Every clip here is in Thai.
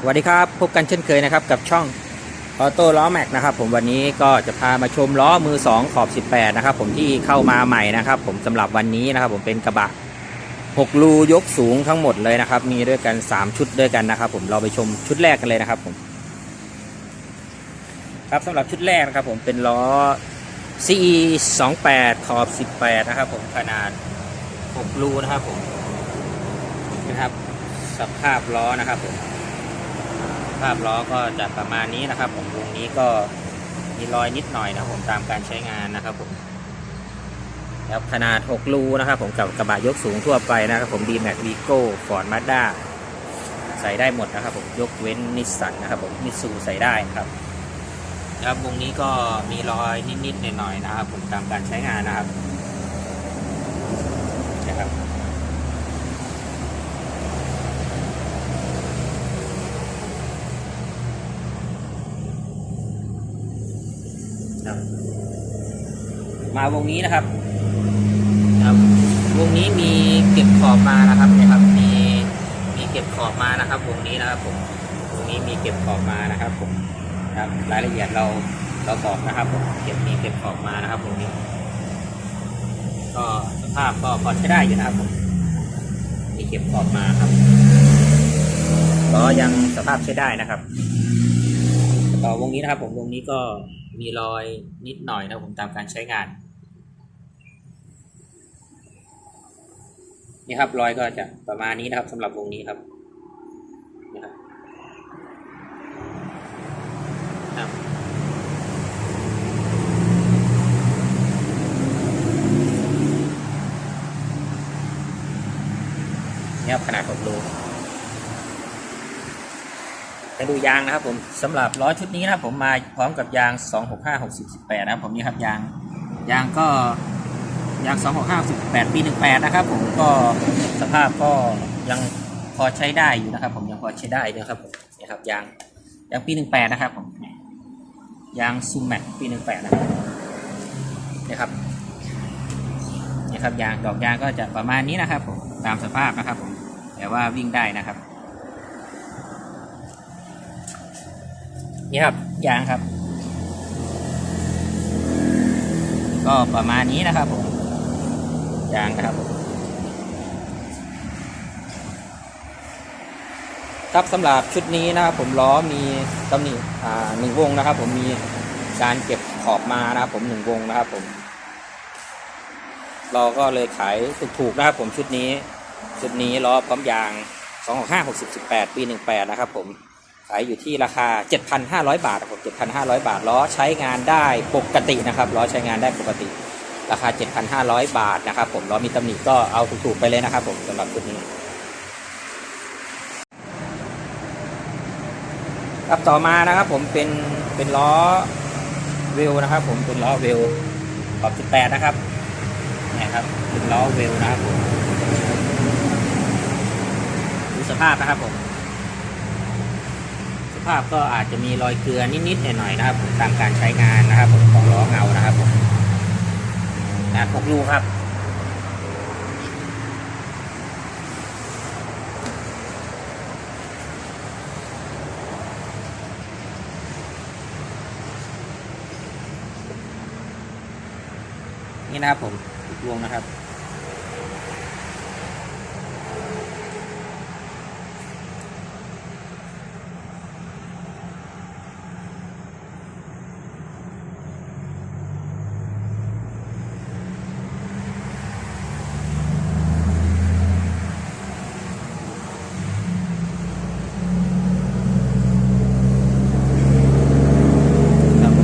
สวัสดีครับพบกันเช่นเคยนะครับกับช่องออโต้ล้อแม็กนะครับผมวันนี้ก็จะพามาชมล้อมือ 2 ขอบ 18 นะครับผมที่เข้ามาใหม่นะครับผมสำหรับวันนี้นะครับผมเป็นกระบะ 6 รูยกสูงทั้งหมดเลยนะครับ มีด้วยกัน 3 ชุดด้วยกันนะครับ ผมเราไปชมชุดแรกกันเลยนะครับผมครับสำหรับชุดแรกนะครับผมเป็นล้อ CE 28 ขอบ 18 นะครับผมขนาด 6 รูนะครับผมนะครับสภาพล้อนะครับผม ภาพล้อก็จะประมาณนี้นะครับ ผมวงนี้ก็มีรอยนิดหน่อยนะผมตามการใช้งานนะครับผมแล้วขนาด6รูนะครับผมกับกระบะยกสูงทั่วไปนะครับผม d m a x v i g o Ford Mazda ใส่ได้หมดนะครับผมยกเว้นนิสสันนะครับผมมิสูใส่ได้นะครับวงนี้ก็มีรอยนิดๆหน่อยๆนะครับผมตามการใช้งานนะครับนะครับ ครับมาวงนี้นะครับ ครับ วงนี้มีเก็บขอบมานะครับเนี่ยครับ มีมีเก็บขอบมานะครับ วงนี้นะครับผมวงนี้มีเก็บขอบมานะครับ ผมครับรายละเอียดเราเราบอกนะครับผมเก็บมีเก็บขอบมานะครับวงนี้ ก็สภาพก็พอใช้ได้อยู่นะครับผมมีเก็บขอบมาครับก็ยังสภาพใช้ได้นะครับ ต่อวงนี้นะครับ ผมวงนี้ก็ มีรอยนิดหน่อยนะผมตามการใช้งาน นี่ครับรอยก็จะประมาณนี้นะครับสำหรับวงนี้ครับนี่ครับนี่ครับขนาด6รู ไปดูยางนะครับผมสำหรับล้อชุดนี้นะผมมาพร้อมกับยาง 265 60 18นะครับผมนี่ครับยางยางก็ยาง 265 18ปี18นะครับผมก็สภาพก็ยังพอใช้ได้อยู่นะครับ ผมยังพอใช้ได้นะครับผมนี่ครับยางยางปี18นะครับผมยางซูแม็กปี18นะครับนี่ครับนี่ครับยางดอกยางก็จะประมาณนี้นะครับผมตามสภาพนะครับผมแต่ว่าวิ่งได้นะครับ นี่ครับยางครับ ก็ประมาณนี้นะครับผมยางนะครับครับสำหรับชุดนี้นะครับผมล้อมีตำหนิอ่าหนึ่งวงนะครับ ผมมีการเก็บขอบมานะครับ ผมหนึ่งวงนะครับผม เราก็เลยขายถูกๆนะครับผมชุดนี้ ชุดนี้ล้อพร้อมยาง265 60 18ปี 18 นะครับผม ขายอยู่ที่ราคา 7,500 บาทครับผม7,500 บาทล้อใช้งานได้ปกตินะครับล้อใช้งานได้ปกติ ราคา 7,500 บาทนะครับผมล้อมีตำหนิก็เอาถูกๆไปเลยนะครับผมสำหรับชุดนี้ครับต่อมานะครับผมเป็นเป็นล้อเวลนะครับ ผมเป็นล้อเวลขอบ 18 นะครับนี่ครับเป็นล้อเวลนะครับผมดูสภาพนะครับผม ภาพก็อาจจะมีรอยเกลือนิดๆหน่อยๆนะครับตามการใช้งานนะครับผมของล้อเงานะครับผมนะหกลูกครับนี่นะครับผมหกลูกนะครับผ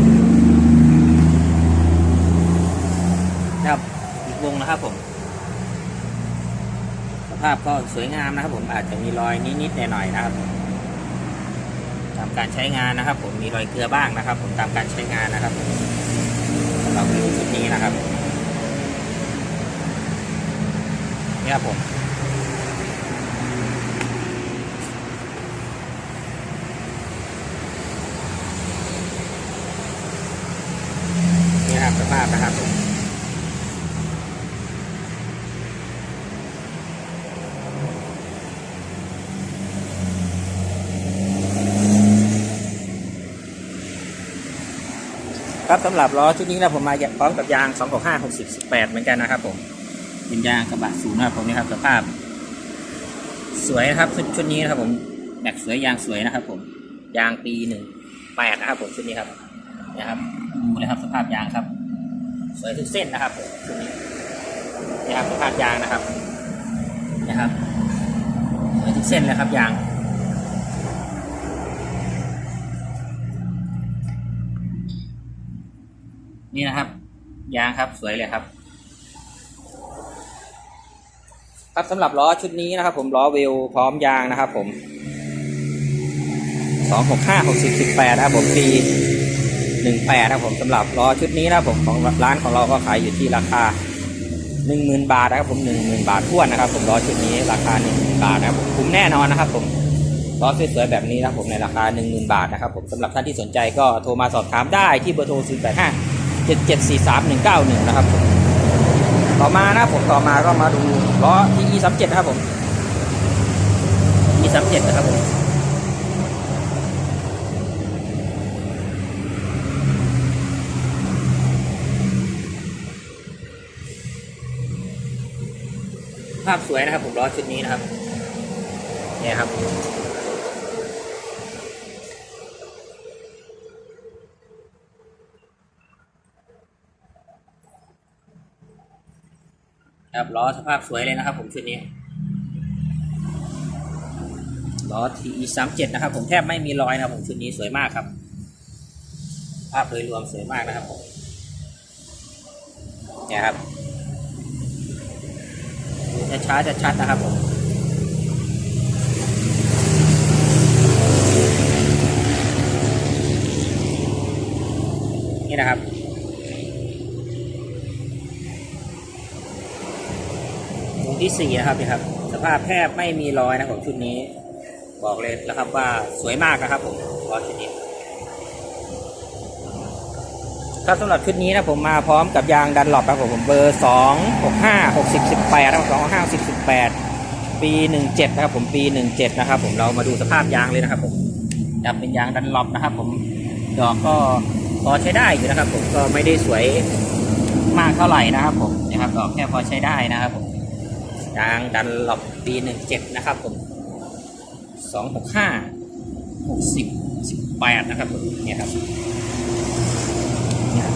มนะครับอีกวงนะครับผม สภาพ ก็สวยงามนะครับ ผมอาจจะมีรอยนิดๆหน่อยๆนะครับตามการใช้งานนะครับ ผมมีรอยเกลือบ้างนะครับ ผมตามการใช้งานนะครับสำหรับวิวชุดนี้นะครับนี่ครับผมนี่นะครับสภาพนะครับผม ครับสำหรับล้อชุดนี้นะผมมาพร้อมกับยาง 265 60 18 เหมือนกันนะครับผมเป็นยางกระบะสูงนะครับผมนี่ครับสภาพ สวยนะครับชุดชุดนี้นะครับผมแม็กสวยยางสวยนะครับ ผมยางปีหนึ่งแปดนะครับ ผมชุดนี้ครับนะครับดูเลยครับสภาพยางครับ สวยทุกเส้นนะครับผมชุดนี้นี่ครับสภาพยางนะครับนะครับสวยทุกเส้นเลยครับยาง นี่นะครับ ยางครับสวยเลยครับ ครับสำหรับล้อชุดนี้นะครับ ผมล้อเวพร้อมยางนะครับ ผมสองหกห้าหกสิบสิบแปดนะครับผมปีหนึ่งแปดนะครับผมสำหรับล้อชุดนี้นะครับผมของร้านของเราก็ขายอยู่ที่ราคาหนึ่งหมื่นบาทนะครับผมหนึ่งหมื่นบาทท้วนนะครับ ผมล้อชุดนี้ราคาหนึ่งหมื่นบาทนะครับผมคุ้มแน่นอนนะครับ ผมล้อสวยๆแบบนี้นะครับผมในราคาหนึ่งหมื่นบาทนะครับผมสำหรับท่านที่สนใจก็โทรมาสอบถามได้ที่เบอร์โทรศู เจ็ดเจ็ดสี่สามหนึ่งเก้าหนึ่งนะครับ ต่อมานะผมต่อมาก็มาดูล้อที่ e 3 7 นะครับผม e 3 7 นะครับผมภาพสวยนะครับผมล้อชุดนี้นะครับเนี่ยครับ ครับล้อสภาพสวยเลยนะครับ ผมชุดนี้ล้อ TE 3 7นะครับ ผมแทบไม่มีรอยนะครับ ผมชุดนี้สวยมากครับ ภาพโดยรวมสวยมากนะครับผมเนี่ยครับช้าๆชัดๆนะครับผมนี่นะครับ วง ที่สี่นะครับนี่ครับ สภาพแทบไม่มีรอยนะครับผมชุดนี้ บอกเลยนะครับว่าสวยมากนะครับผมล้อชุดนี้ครับสำหรับชุดนี้นะผมมาพร้อมกับยางดันหลอบครับผมผมเบอร์สองหกห้าหกสิบสิบแปดนะครับสองห้าสิบสิบแปดปีหนึ่งเจ็ดนะครับผมปีหนึ่งเจ็ดนะครับผมเรามาดูสภาพยางเลยนะครับผมจะเป็นยางดันหลอบนะครับผมดอกก็พอใช้ได้อยู่นะครับผมก็ไม่ได้สวยมากเท่าไหร่นะครับผมนะครับดอกแค่พอใช้ได้นะครับผม ยางดันหลบปีหนึ่งเจ็ดนะครับผมสองหกห้าหกสิบสิบแปดนะครับผมเนี่ยครับเนี่ย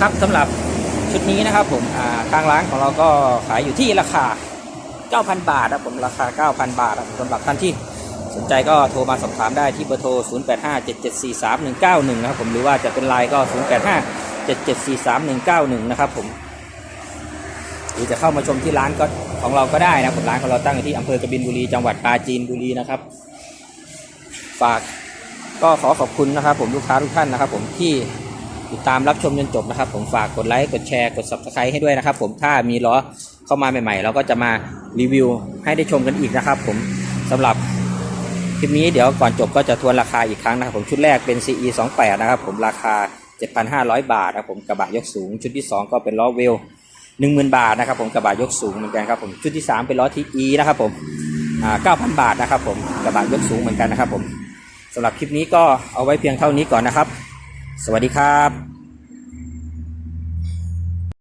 ครับสำหรับชุดนี้นะครับผมอ่าทางร้านของเราก็ขายอยู่ที่ราคา 9,000 บาทนะครับผมราคา 9,000 บาทนะสำหรับท่านที่สนใจก็โทรมาสอบถามได้ที่เบอร์โทร 0857743191 นะครับผมหรือว่าจะเป็นไลน์ก็ 7743191 นะครับผมหรือจะเข้ามาชมที่ร้านก็ของเราก็ได้นะครับผมร้านของเราตั้งอยู่ที่อำเภอกบินบุรีจังหวัดปราจีนบุรีนะครับ ฝากก็ขอขอบคุณนะครับ ผมลูกค้าทุกท่านนะครับ ผมที่ติดตามรับชมจนจบนะครับ ผมฝากกดไลค์กดแชร์กด subscribe ให้ด้วยนะครับ ผมถ้ามีล้อเข้ามาใหม่ๆ เราก็จะมารีวิวให้ได้ชมกันอีกนะครับ ผมสำหรับคลิปนี้เดี๋ยวก่อนจบก็จะทวนราคาอีกครั้งนะครับ ผมชุดแรกเป็น CE 28นะครับ ผมราคา 7,500 บาทนะครับผมกระบะยกสูง ชุดที่ 2 ก็เป็นล้อเวล10,000 บาทนะครับผมกระบะยกสูงเหมือนกันครับผมชุดที่ 3 เป็นล้อทีอีนะครับผมอ่า9,000 บาทนะครับผมกระบะยกสูงเหมือนกันนะครับผมสำหรับคลิปนี้ก็เอาไว้เพียงเท่านี้ก่อนนะครับ สวัสดีครับ